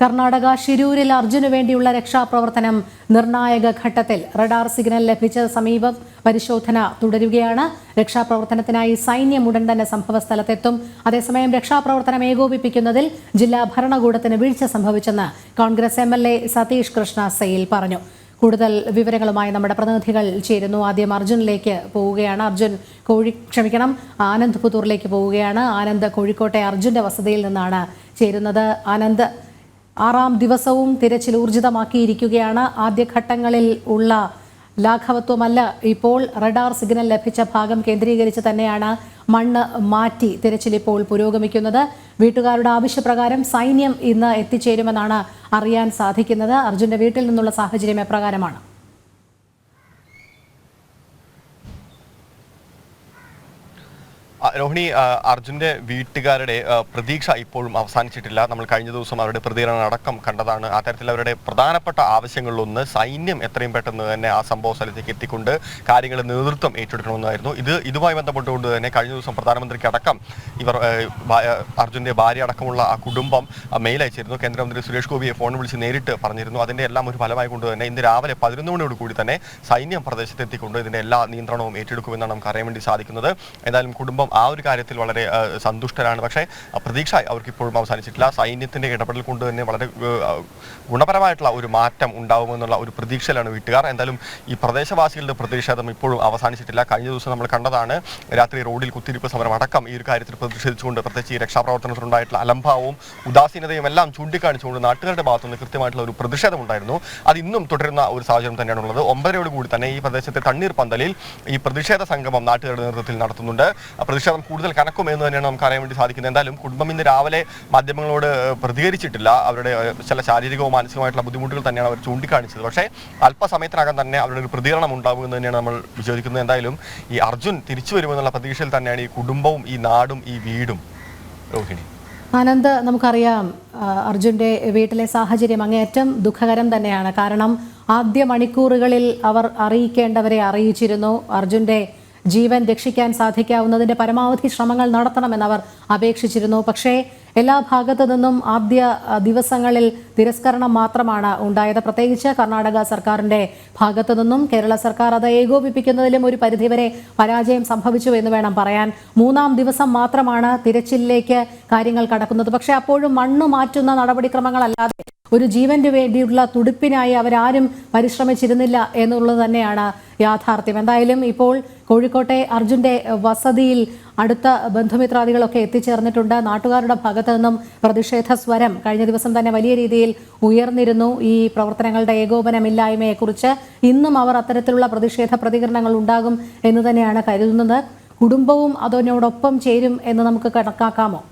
കർണാടക ഷിരൂരിൽ അർജുന് വേണ്ടിയുള്ള രക്ഷാപ്രവർത്തനം നിർണായക ഘട്ടത്തിൽ. റഡാർ സിഗ്നൽ ലഭിച്ച സമീപം പരിശോധന തുടരുകയാണ്. രക്ഷാപ്രവർത്തനത്തിനായി സൈന്യം ഉടൻ തന്നെ സംഭവസ്ഥലത്തെത്തും. അതേസമയം രക്ഷാപ്രവർത്തനം ഏകോപിപ്പിക്കുന്നതിൽ ജില്ലാ ഭരണകൂടത്തിന് വീഴ്ച സംഭവിച്ചെന്ന് Congress M L A Satish Krishna Sail പറഞ്ഞു. കൂടുതൽ വിവരങ്ങളുമായി നമ്മുടെ പ്രതിനിധികൾ ചേരുന്നു. ആദ്യം അർജുനിലേക്ക് പോവുകയാണ്. അർജുൻ കോഴി ക്ഷമിക്കണം ആനന്ദ് പുത്തൂറിലേക്ക് പോവുകയാണ്. ആനന്ദ് കോഴിക്കോട്ടെ അർജുന്റെ വസതിയിൽ നിന്നാണ് ചേരുന്നത്. ആനന്ദ് ആറാം ദിവസവും തിരച്ചിൽ ഊർജിതമാക്കിയിരിക്കുകയാണ്. ആദ്യഘട്ടങ്ങളിൽ ഉള്ള ലാഘവത്വമല്ല ഇപ്പോൾ റഡാർ സിഗ്നൽ ലഭിച്ച ഭാഗം കേന്ദ്രീകരിച്ച് തന്നെയാണ് മണ്ണ് മാറ്റി തിരച്ചിൽ ഇപ്പോൾ പുരോഗമിക്കുന്നത്. വീട്ടുകാരുടെ ആവശ്യപ്രകാരം സൈന്യം ഇന്ന് എത്തിച്ചേരുമെന്നാണ് അറിയാൻ സാധിക്കുന്നത്. അർജുന്റെ വീട്ടിൽ നിന്നുള്ള സാഹചര്യം എപ്രകാരമാണ്? രോഹിണി അർജുന്റെ വീട്ടുകാരുടെ പ്രതീക്ഷ ഇപ്പോഴും അവസാനിച്ചിട്ടില്ല. നമ്മൾ കഴിഞ്ഞ ദിവസം അവരുടെ പ്രതികരണം അടക്കം കണ്ടതാണ്. അത്തരത്തിൽ അവരുടെ പ്രധാനപ്പെട്ട ആവശ്യങ്ങളിലൊന്ന് സൈന്യം എത്രയും പെട്ടെന്ന് തന്നെ ആ സംഭവ സ്ഥലത്തേക്ക് എത്തിക്കൊണ്ട് കാര്യങ്ങൾ നേതൃത്വം ഏറ്റെടുക്കണമെന്നായിരുന്നു. ഇത് ഇതുമായി ബന്ധപ്പെട്ടുകൊണ്ട് തന്നെ കഴിഞ്ഞ ദിവസം പ്രധാനമന്ത്രിക്ക് അടക്കം ഇവർ അർജുന്റെ ഭാര്യ അടക്കമുള്ള ആ കുടുംബം മെയിൽ അയച്ചിരുന്നു കേന്ദ്രമന്ത്രി സുരേഷ് ഗോപിയെ ഫോൺ വിളിച്ച് നേരിട്ട് പറഞ്ഞിരുന്നു. അതിന്റെ എല്ലാം ഒരു ഫലമായി കൊണ്ട് തന്നെ ഇന്ന് രാവിലെ പതിനൊന്ന് മണിയോട് കൂടി തന്നെ സൈന്യം പ്രദേശത്ത് എത്തിക്കൊണ്ട് ഇതിന്റെ എല്ലാ നിയന്ത്രണവും ഏറ്റെടുക്കുമെന്നാണ് നമുക്ക് അറിയാൻ വേണ്ടി സാധിക്കുന്നത്. ഏതായാലും കുടുംബം ആ ഒരു കാര്യത്തിൽ വളരെ സന്തുഷ്ടരാണ്. പക്ഷേ പ്രതീക്ഷ അവർക്ക് ഇപ്പോഴും അവസാനിച്ചിട്ടില്ല. സൈന്യത്തിന്റെ ഇടപെടൽ കൊണ്ട് തന്നെ വളരെ ഗുണപരമായിട്ടുള്ള ഒരു മാറ്റം ഉണ്ടാവുമെന്നുള്ള ഒരു പ്രതീക്ഷയിലാണ് വീട്ടുകാർ. എന്തായാലും ഈ പ്രദേശവാസികളുടെ പ്രതിഷേധം ഇപ്പോഴും അവസാനിച്ചിട്ടില്ല. കഴിഞ്ഞ ദിവസം നമ്മൾ കണ്ടതാണ് രാത്രി റോഡിൽ കുത്തിരിപ്പ് സമരം അടക്കം ഈ ഒരു കാര്യത്തിൽ പ്രതിഷേധിച്ചുകൊണ്ട് പ്രത്യേകിച്ച് ഈ രക്ഷാപ്രവർത്തനത്തിലുണ്ടായിട്ടുള്ള അലംഭാവവും ഉദാസീനതയും എല്ലാം ചൂണ്ടിക്കാണിച്ചുകൊണ്ട് നാട്ടുകാരുടെ ഭാഗത്തുനിന്ന് കൃത്യമായിട്ടുള്ള ഒരു പ്രതിഷേധം ഉണ്ടായിരുന്നു. അത് ഇന്നും തുടരുന്ന ഒരു സാഹചര്യം തന്നെയാണ് ഉള്ളത്. ഒമ്പതരയോട് കൂടി തന്നെ ഈ പ്രദേശത്തെ തണ്ണീർ പന്തലിൽ ഈ പ്രതിഷേധ സംഗമം നാട്ടുകാരുടെ നേതൃത്വത്തിൽ നടത്തുന്നുണ്ട്. ആ പ്രതിഷേധം കൂടുതൽ കനക്കും എന്ന് തന്നെയാണ് നമുക്ക് അറിയാൻ വേണ്ടി സാധിക്കുന്നത്. എന്തായാലും കുടുംബം ഇന്ന് രാവിലെ മാധ്യമങ്ങളോട് പ്രതികരിച്ചിട്ടില്ല. അവരുടെ ചില ശാരീരികവും മാനസികമായിട്ടുള്ള ബുദ്ധിമുട്ടുകൾ തന്നെയാണ് അവർ ചൂണ്ടിക്കാണിച്ചത്. പക്ഷേ അല്പസമയത്തിനകം തന്നെ അവരുടെ ഒരു പ്രതികരണം ഉണ്ടാകുമെന്ന് തന്നെയാണ് നമ്മൾ വിചാരിക്കുന്നത്. എന്തായാലും ഈ അർജുൻ തിരിച്ചു വരുമെന്നുള്ള പ്രതീക്ഷയിൽ തന്നെയാണ് ഈ കുടുംബവും ഈ നാടും ഈ വീടും. രോഹിണി. ആനന്ദ് നമുക്കറിയാം അർജുന്റെ വീട്ടിലെ സാഹചര്യം അങ്ങേയറ്റം ദുഃഖകരം തന്നെയാണ്. കാരണം ആദ്യ മണിക്കൂറുകളിൽ അവർ അറിയിക്കേണ്ടവരെ അറിയിച്ചിരുന്നു. അർജുന്റെ ജീവൻ രക്ഷിക്കാൻ സാധിക്കാവുന്നതിന്റെ പരമാവധി ശ്രമങ്ങൾ നടത്തണമെന്ന് അവർ അപേക്ഷിച്ചിരുന്നു. പക്ഷേ എല്ലാ ഭാഗത്തു നിന്നും ആദ്യ ദിവസങ്ങളിൽ തിരസ്കരണം മാത്രമാണ് ഉണ്ടായത്. പ്രത്യേകിച്ച് കർണാടക സർക്കാരിന്റെ ഭാഗത്തു നിന്നും കേരള സർക്കാർ അത് ഏകോപിപ്പിക്കുന്നതിലും ഒരു പരിധിവരെ പരാജയം സംഭവിച്ചു എന്ന് വേണം പറയാൻ. മൂന്നാം ദിവസം മാത്രമാണ് തിരച്ചിലേക്ക് കാര്യങ്ങൾ കടക്കുന്നത്. പക്ഷേ അപ്പോഴും മണ്ണ് മാറ്റുന്ന നടപടിക്രമങ്ങളല്ലാതെ ഒരു ജീവന്റെ വേണ്ടിയുള്ള തുടിപ്പിനായി അവരാരും പരിശ്രമിച്ചിരുന്നില്ല എന്നുള്ളത് തന്നെയാണ് യാഥാർത്ഥ്യം. എന്തായാലും ഇപ്പോൾ കോഴിക്കോട്ടെ അർജുന്റെ വസതിയിൽ അടുത്ത ബന്ധുമിത്രാദികളൊക്കെ എത്തിച്ചേർന്നിട്ടുണ്ട്. നാട്ടുകാരുടെ ഭാഗത്തു നിന്നും പ്രതിഷേധ സ്വരം കഴിഞ്ഞ ദിവസം തന്നെ വലിയ രീതിയിൽ ഉയർന്നിരുന്നു. ഈ പ്രവർത്തനങ്ങളുടെ ഏകോപനമില്ലായ്മയെക്കുറിച്ച് ഇന്നും അവർ അത്തരത്തിലുള്ള പ്രതിഷേധ പ്രതികരണങ്ങൾ ഉണ്ടാകും എന്ന് തന്നെയാണ് കരുതുന്നത്. കുടുംബവും അതിനോടൊപ്പം ചേരും എന്ന് നമുക്ക് കണക്കാക്കാമോ?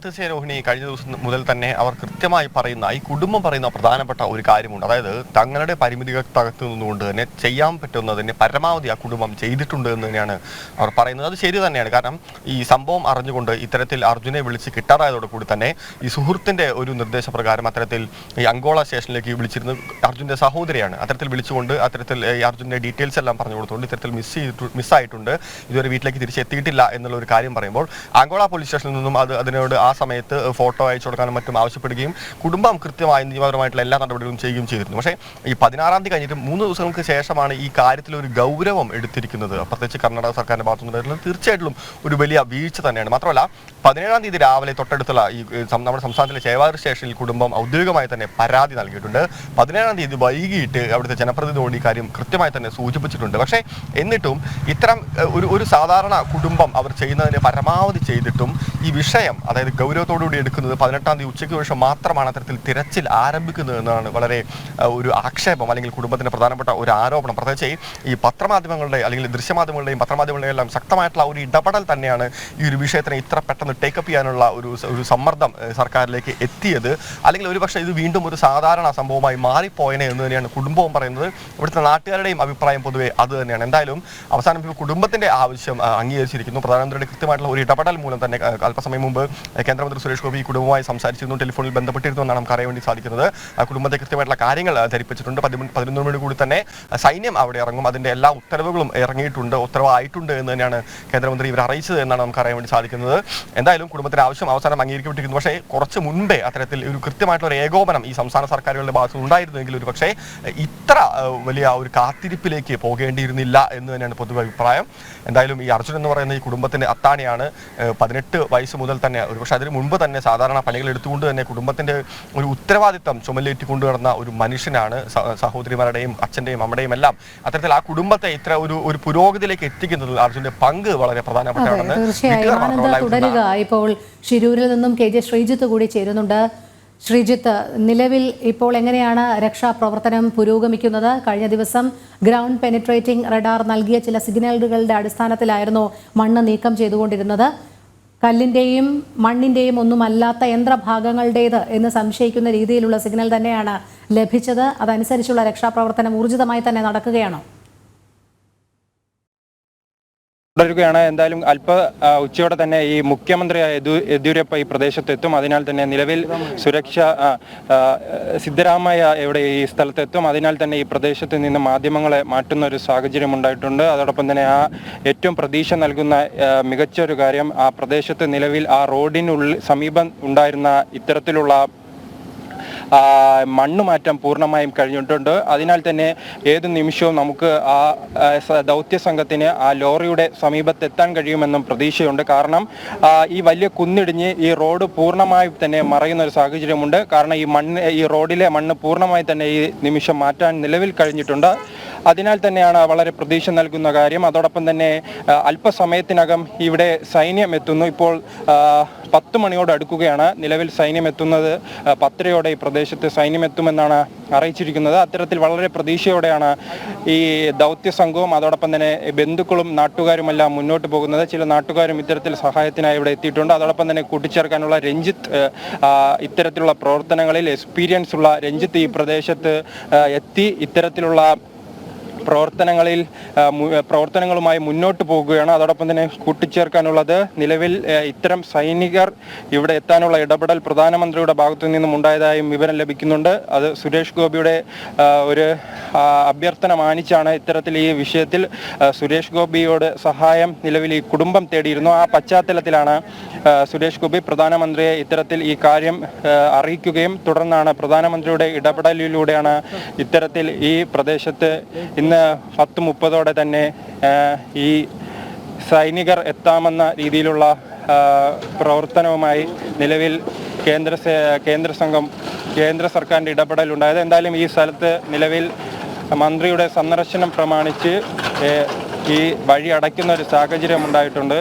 തീർച്ചയായും രോഹിണി കഴിഞ്ഞ ദിവസം മുതൽ തന്നെ അവർ കൃത്യമായി പറയുന്ന ഈ കുടുംബം പറയുന്ന പ്രധാനപ്പെട്ട ഒരു കാര്യമുണ്ട്. അതായത് തങ്ങളുടെ പരിമിതികൾക്കകത്ത് നിന്നുകൊണ്ട് തന്നെ ചെയ്യാൻ പറ്റുന്നതിന് പരമാവധി ആ കുടുംബം ചെയ്തിട്ടുണ്ട് എന്ന് തന്നെയാണ് അവർ പറയുന്നത്. അത് ശരി തന്നെയാണ്. കാരണം ഈ സംഭവം അറിഞ്ഞുകൊണ്ട് ഇത്തരത്തിൽ അർജുനെ വിളിച്ച് കിട്ടാറായതോടെ കൂടി തന്നെ ഈ സുഹൃത്തിന്റെ ഒരു നിർദ്ദേശപ്രകാരം അത്തരത്തിൽ ഈ അങ്കോള സ്റ്റേഷനിലേക്ക് വിളിച്ചിരുന്ന അർജുന്റെ സഹോദരിയാണ്. അത്തരത്തിൽ വിളിച്ചുകൊണ്ട് അത്തരത്തിൽ ഈ അർജുന്റെ ഡീറ്റെയിൽസ് എല്ലാം പറഞ്ഞു കൊടുത്തുകൊണ്ട് ഇത്തരത്തിൽ മിസ് ചെയ്തിട്ട് മിസ്സായിട്ടുണ്ട്. ഇതുവരെ വീട്ടിലേക്ക് തിരിച്ചെത്തിയിട്ടില്ല എന്നുള്ള ഒരു കാര്യം പറയുമ്പോൾ അങ്കോള പോലീസ് സ്റ്റേഷനിൽ നിന്നും അത് അതിനോട് ആ സമയത്ത് ഫോട്ടോ അയച്ചു കൊടുക്കാനും മറ്റും ആവശ്യപ്പെടുകയും കുടുംബം കൃത്യമായി നിയമപരമായിട്ടുള്ള എല്ലാ നടപടികളും ചെയ്യുകയും ചെയ്തിരുന്നു. പക്ഷേ ഈ പതിനാറാം തീയതി കഴിഞ്ഞിട്ട് മൂന്ന് ദിവസങ്ങൾക്ക് ശേഷമാണ് ഈ കാര്യത്തിൽ ഒരു ഗൗരവം എടുത്തിരിക്കുന്നത്. പ്രത്യേകിച്ച് കർണാടക സർക്കാരിന്റെ ഭാഗത്തുനിന്ന് തീർച്ചയായിട്ടും ഒരു വലിയ വീഴ്ച തന്നെയാണ്. മാത്രമല്ല പതിനേഴാം തീയതി രാവിലെ തൊട്ടടുത്തുള്ള ഈ നമ്മുടെ സംസ്ഥാനത്തിലെ ചേവായൂർ സ്റ്റേഷനിൽ കുടുംബം ഔദ്യോഗികമായി തന്നെ പരാതി നൽകിയിട്ടുണ്ട്. പതിനേഴാം തീയതി വൈകിട്ട് അവിടുത്തെ ജനപ്രതിനിധിയോട് ഈ കാര്യം കൃത്യമായി തന്നെ സൂചിപ്പിച്ചിട്ടുണ്ട്. പക്ഷേ എന്നിട്ടും ഇത്തരം ഒരു ഒരു സാധാരണ കുടുംബം അവർ ചെയ്യുന്നതിന് പരമാവധി ചെയ്തിട്ടും ഈ വിഷയം അതായത് ഗൗരവത്തോടുകൂടി എടുക്കുന്നത് പതിനെട്ടാം തീയതി ഉച്ചയ്ക്ക് ശേഷം മാത്രമാണ് അത്തരത്തിൽ തിരച്ചിൽ ആരംഭിക്കുന്നത് എന്നാണ് വളരെ ഒരു ആക്ഷേപം അല്ലെങ്കിൽ കുടുംബത്തിന്റെ പ്രധാനപ്പെട്ട ഒരു ആരോപണം. പ്രത്യേകിച്ച് ഈ- പത്രമാധ്യമങ്ങളുടെ അല്ലെങ്കിൽ ദൃശ്യമാധ്യമങ്ങളുടെയും പത്രമാധ്യമങ്ങളുടെയും എല്ലാം ശക്തമായിട്ടുള്ള ഒരു ഇടപെടൽ തന്നെയാണ് ഈ ഒരു വിഷയത്തിനെ ഇത്ര പെട്ടെന്ന് ടേക്കപ്പ് ചെയ്യാനുള്ള ഒരു ഒരു സമ്മർദ്ദം സർക്കാരിലേക്ക് എത്തിയത്. അല്ലെങ്കിൽ ഒരുപക്ഷെ ഇത് വീണ്ടും ഒരു സാധാരണ സംഭവമായി മാറിപ്പോയനെ എന്ന് തന്നെയാണ് കുടുംബവും പറയുന്നത്. ഇവിടുത്തെ നാട്ടുകാരുടെയും അഭിപ്രായം പൊതുവെ അത് തന്നെയാണ്. എന്തായാലും അവസാനം കുടുംബത്തിന്റെ ആവശ്യം അംഗീകരിച്ചിരിക്കുന്നു. പ്രധാനമന്ത്രിയുടെ കൃത്യമായിട്ടുള്ള ഒരു ഇടപെടൽ മൂലം തന്നെ അല്പസമയം മുമ്പ് കേന്ദ്രമന്ത്രി സുരേഷ് ഗോപി ഈ കുടുംബവുമായി സംസാരിച്ചിരുന്നു ടെലിഫോണിൽ ബന്ധപ്പെട്ടിരുന്നു എന്നാണ് നമുക്ക് അറിയാൻ വേണ്ടി സാധിക്കുന്നത്. കുടുംബത്തെ കൃത്യമായിട്ടുള്ള കാര്യങ്ങൾ ധരിപ്പിച്ചിട്ടുണ്ട്. പതിനൊന്ന് മണി കൂടി തന്നെ സൈന്യം അവിടെ ഇറങ്ങും. അതിന്റെ എല്ലാ ഉത്തരവുകളും ഇറങ്ങിയിട്ടുണ്ട് ഉത്തരവായിട്ടുണ്ട് എന്ന് തന്നെയാണ് കേന്ദ്രമന്ത്രി ഇവർ അറിയിച്ചത് എന്നാണ് നമുക്ക് അറിയാൻ വേണ്ടി സാധിക്കുന്നത്. എന്തായാലും കുടുംബത്തിന്റെ ആവശ്യം അവസാനം അംഗീകരിക്കപ്പെട്ടിരിക്കുന്നു. പക്ഷേ കുറച്ച് മുൻപേ അത്തരത്തിൽ ഒരു കൃത്യമായിട്ടുള്ള ഒരു ഏകോപനം ഈ സംസ്ഥാന സർക്കാരുകളുടെ ഭാഗത്ത് ഉണ്ടായിരുന്നെങ്കിൽ ഒരു പക്ഷേ ഇത്ര വലിയ ഒരു കാത്തിരിപ്പിലേക്ക് പോകേണ്ടിയിരുന്നില്ല എന്ന് തന്നെയാണ് പൊതുവെ അഭിപ്രായം. എന്തായാലും ഈ അർജുൻ എന്ന് പറയുന്ന ഈ കുടുംബത്തിന്റെ അത്താണിയാണ് പതിനെട്ട് വയസ്സ് മുതൽ തന്നെ ഒരു പക്ഷേ അതിന് മുൻപ് തന്നെ സാധാരണ പണികൾ എടുത്തുകൊണ്ട് തന്നെ കുടുംബത്തിന്റെ ഒരു ഉത്തരവാദിത്തം ചുമലേറ്റിക്കൊണ്ട് നടന്ന ഒരു മനുഷ്യനാണ് സഹോദരിമാരുടെയും അച്ഛന്റെയും അമ്മയുടെയും എല്ലാം. അത്തരത്തിൽ ആ കുടുംബത്തെ ഇത്ര ഒരു ഒരു പുരോഗതിയിലേക്ക് എത്തിക്കുന്നതിൽ അർജുന്റെ പങ്ക് വളരെ പ്രധാനപ്പെട്ടതാണ് പ്രധാനപ്പെട്ടതാണെന്ന് തീർച്ചയായും. തുടരുക. ഇപ്പോൾ ഷിരൂരിൽ നിന്നും കെ ജെ ശ്രീജിത്ത് കൂടി ചേരുന്നുണ്ട്. ശ്രീജിത്ത് നിലവിൽ ഇപ്പോൾ എങ്ങനെയാണ് രക്ഷാപ്രവർത്തനം പുരോഗമിക്കുന്നത്? കഴിഞ്ഞ ദിവസം ഗ്രൗണ്ട് പെനിട്രേറ്റിംഗ് റഡാർ നൽകിയ ചില സിഗ്നലുകളുടെ അടിസ്ഥാനത്തിലായിരുന്നു മണ്ണ് നീക്കം ചെയ്തുകൊണ്ടിരുന്നത്. കല്ലിന്റെയും മണ്ണിന്റെയും ഒന്നുമല്ലാത്ത യന്ത്രഭാഗങ്ങളുടേത് എന്ന് സംശയിക്കുന്ന രീതിയിലുള്ള സിഗ്നൽ തന്നെയാണ് ലഭിച്ചത്. അതനുസരിച്ചുള്ള രക്ഷാപ്രവർത്തനം ഊർജിതമായി തന്നെ നടക്കുകയാണോ? തുടരുകയാണ്. എന്തായാലും അല്പ ഉച്ചയോടെ തന്നെ ഈ മുഖ്യമന്ത്രി യെദ്യൂ- യെദ്യൂരപ്പ ഈ പ്രദേശത്തെത്തും. അതിനാൽ തന്നെ നിലവിൽ സുരക്ഷ സിദ്ധരാമയ്യ ഇവിടെ ഈ സ്ഥലത്തെത്തും. അതിനാൽ തന്നെ ഈ പ്രദേശത്ത് നിന്ന് മാധ്യമങ്ങളെ മാറ്റുന്ന ഒരു സാഹചര്യം ഉണ്ടായിട്ടുണ്ട്. അതോടൊപ്പം തന്നെ ആ ഏറ്റവും പ്രതീക്ഷ നൽകുന്ന മികച്ച ഒരു കാര്യം ആ പ്രദേശത്ത് നിലവിൽ ആ റോഡിനുള്ളിൽ സമീപം ഉണ്ടായിരുന്ന ഇത്തരത്തിലുള്ള മണ്ണ് മാറ്റം പൂർണമായും കഴിഞ്ഞിട്ടുണ്ട്. അതിനാൽ തന്നെ ഏത് നിമിഷവും നമുക്ക് ആ ദൗത്യ സംഘത്തിന് ആ ലോറിയുടെ സമീപത്തെത്താൻ കഴിയുമെന്നും പ്രതീക്ഷയുണ്ട്. കാരണം ഈ വലിയ കുന്നിടിഞ്ഞ് ഈ റോഡ് പൂർണമായും തന്നെ മറയുന്ന ഒരു സാഹചര്യമുണ്ട്. കാരണം ഈ മണ്ണ് ഈ റോഡിലെ മണ്ണ് പൂർണമായി തന്നെ ഈ നിമിഷം മാറ്റാൻ നിലവിൽ കഴിഞ്ഞിട്ടുണ്ട്. അതിനാൽ തന്നെയാണ് വളരെ പ്രതീക്ഷ നൽകുന്ന കാര്യം. അതോടൊപ്പം തന്നെ അല്പസമയത്തിനകം ഇവിടെ സൈന്യം എത്തുന്നു ഇപ്പോൾ പത്ത് മണിയോട് അടുക്കുകയാണ്. നിലവിൽ സൈന്യം എത്തുന്നത് പത്തരയോടെ ഈ പ്രദേശത്ത് സൈന്യം എത്തുമെന്നാണ് അറിയിച്ചിരിക്കുന്നത്. അത്തരത്തിൽ വളരെ പ്രതീക്ഷയോടെയാണ് ഈ ദൗത്യ സംഘവും അതോടൊപ്പം തന്നെ ബന്ധുക്കളും നാട്ടുകാരുമെല്ലാം മുന്നോട്ട് പോകുന്നത്. ചില നാട്ടുകാരും ഇത്തരത്തിൽ സഹായത്തിനായി ഇവിടെ എത്തിയിട്ടുണ്ട്. അതോടൊപ്പം തന്നെ കൂട്ടിച്ചേർക്കാനുള്ള രഞ്ജിത്ത് ഇത്തരത്തിലുള്ള പ്രവർത്തനങ്ങളിൽ എക്സ്പീരിയൻസ് ഉള്ള രഞ്ജിത്ത് ഈ പ്രദേശത്ത് എത്തി. ഇത്തരത്തിലുള്ള പ്രവർത്തനങ്ങളിൽ പ്രവർത്തനങ്ങളുമായി മുന്നോട്ട് പോകുകയാണ്. അതോടൊപ്പം തന്നെ കൂട്ടിച്ചേർക്കാനുള്ളത് നിലവിൽ ഇത്തരം സൈനികർ ഇവിടെ എത്താനുള്ള ഇടപെടൽ പ്രധാനമന്ത്രിയുടെ ഭാഗത്തു നിന്നും ഉണ്ടായതായും വിവരം ലഭിക്കുന്നുണ്ട്. അത് സുരേഷ് ഗോപിയുടെ ഒരു അഭ്യർത്ഥന മാനിച്ചാണ് ഇത്തരത്തിൽ ഈ വിഷയത്തിൽ സുരേഷ് ഗോപിയോട് സഹായം നിലവിൽ ഈ കുടുംബം തേടിയിരുന്നു. ആ പശ്ചാത്തലത്തിലാണ് സുരേഷ് ഗോപി പ്രധാനമന്ത്രിയെ ഇത്തരത്തിൽ ഈ കാര്യം അറിയിക്കുകയും തുടർന്നാണ് പ്രധാനമന്ത്രിയുടെ ഇടപെടലിലൂടെയാണ് ഇത്തരത്തിൽ ഈ പ്രദേശത്ത് ഇന്ന് പത്ത് മുപ്പതോടെ തന്നെ ഈ സൈനികർ എത്താമെന്ന രീതിയിലുള്ള പ്രവർത്തനവുമായി നിലവിൽ കേന്ദ്ര കേന്ദ്ര സംഘം കേന്ദ്ര സർക്കാരിന്റെ ഇടപെടൽ ഉണ്ടായത് എന്തായാലും ഈ സ്ഥലത്ത് നിലവിൽ മന്ത്രിയുടെ സന്ദർശനം പ്രമാണിച്ച് ഈ വഴി അടയ്ക്കുന്ന ഒരു സാഹചര്യം ഉണ്ടായിട്ടുണ്ട്.